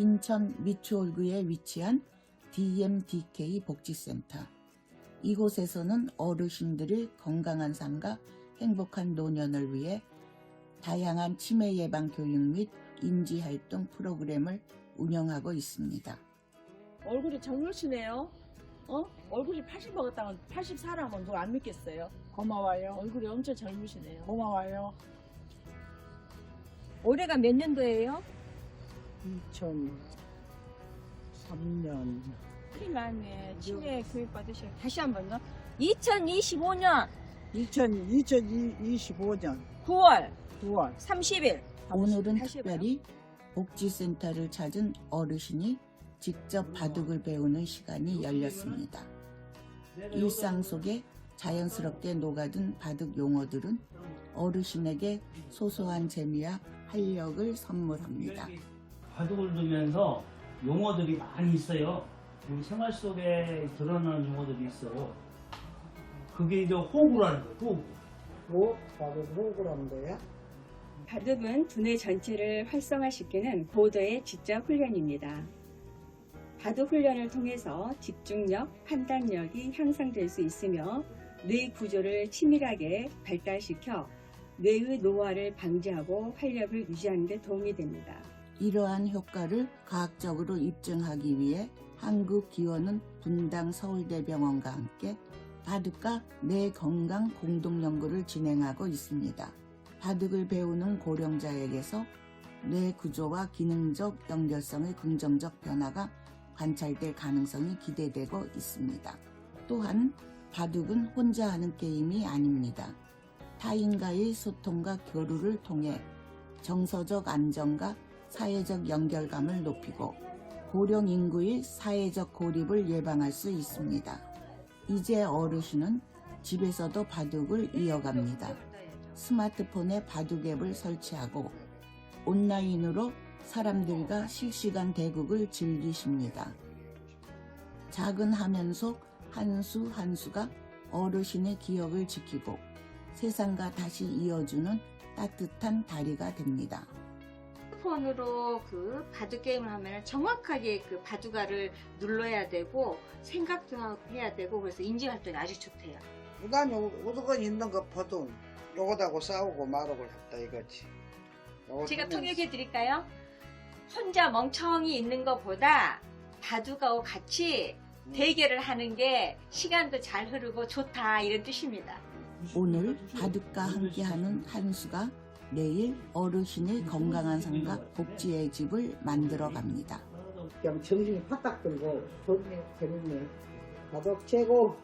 인천 미추홀구에 위치한 DMDK 복지센터. 이곳에서는 어르신들의 건강한 삶과 행복한 노년을 위해 다양한 치매 예방 교육 및 인지 활동 프로그램을 운영하고 있습니다. 얼굴이 젊으시네요. 어? 얼굴이 80 먹었다면 84라면 누가 안 믿겠어요? 고마워요. 얼굴이 엄청 젊으시네요. 고마워요. 올해가 몇 년도예요? 2003년 피만에 치매 교육 받으셔요. 다시 한 번요. 2025년 2000, 2025년 9월 9월 30일 오늘은 다시 해봐요. 특별히 복지센터를 찾은 어르신이 직접 바둑을 배우는 시간이 열렸습니다. 일상 속에 자연스럽게 녹아든 바둑 용어들은 어르신에게 소소한 재미와 활력을 선물합니다. 바둑을 두면서 용어들이 많이 있어요. 우리 생활 속에 드러나는 용어들이 있어. 그게 이제 호구라는 거예요. 호구. 뭐? 바로 호구라는 거야? 바둑은 두뇌 전체를 활성화시키는 고도의 지적 훈련입니다. 바둑 훈련을 통해서 집중력, 판단력이 향상될 수 있으며 뇌 구조를 치밀하게 발달시켜 뇌의 노화를 방지하고 활력을 유지하는 데 도움이 됩니다. 이러한 효과를 과학적으로 입증하기 위해 한국기원은 분당 서울대병원과 함께 바둑과 뇌 건강 공동 연구를 진행하고 있습니다. 바둑을 배우는 고령자에게서 뇌 구조와 기능적 연결성의 긍정적 변화가 관찰될 가능성이 기대되고 있습니다. 또한 바둑은 혼자 하는 게임이 아닙니다. 타인과의 소통과 교류를 통해 정서적 안정과 사회적 연결감을 높이고 고령 인구의 사회적 고립을 예방할 수 있습니다. 이제 어르신은 집에서도 바둑을 이어갑니다. 스마트폰에 바둑 앱을 설치하고 온라인으로 사람들과 실시간 대국을 즐기십니다. 작은 화면 속 한 수 한 수가 어르신의 기억을 지키고 세상과 다시 이어주는 따뜻한 다리가 됩니다. 핸드폰으로 그 바둑 게임을 하면 정확하게 그 바둑알을 눌러야 되고 생각도 해야 되고 그래서 인지 활동이 아주 좋대요. 난 요, 무조건 있는 거 보든 요거다고 싸우고 말하고 했다 이거지. 제가. 통역해 드릴까요? 혼자 멍청이 있는 것보다 바둑하고 같이 대결을 하는 게 시간도 잘 흐르고 좋다 이런 뜻입니다. 오늘 바둑과 함께하는 한수가 내일 어르신의 건강한 삶과 복지의 집을 만들어 갑니다. 그냥 정신이 파딱 들고 좋네, 재밌네. 바둑 최고.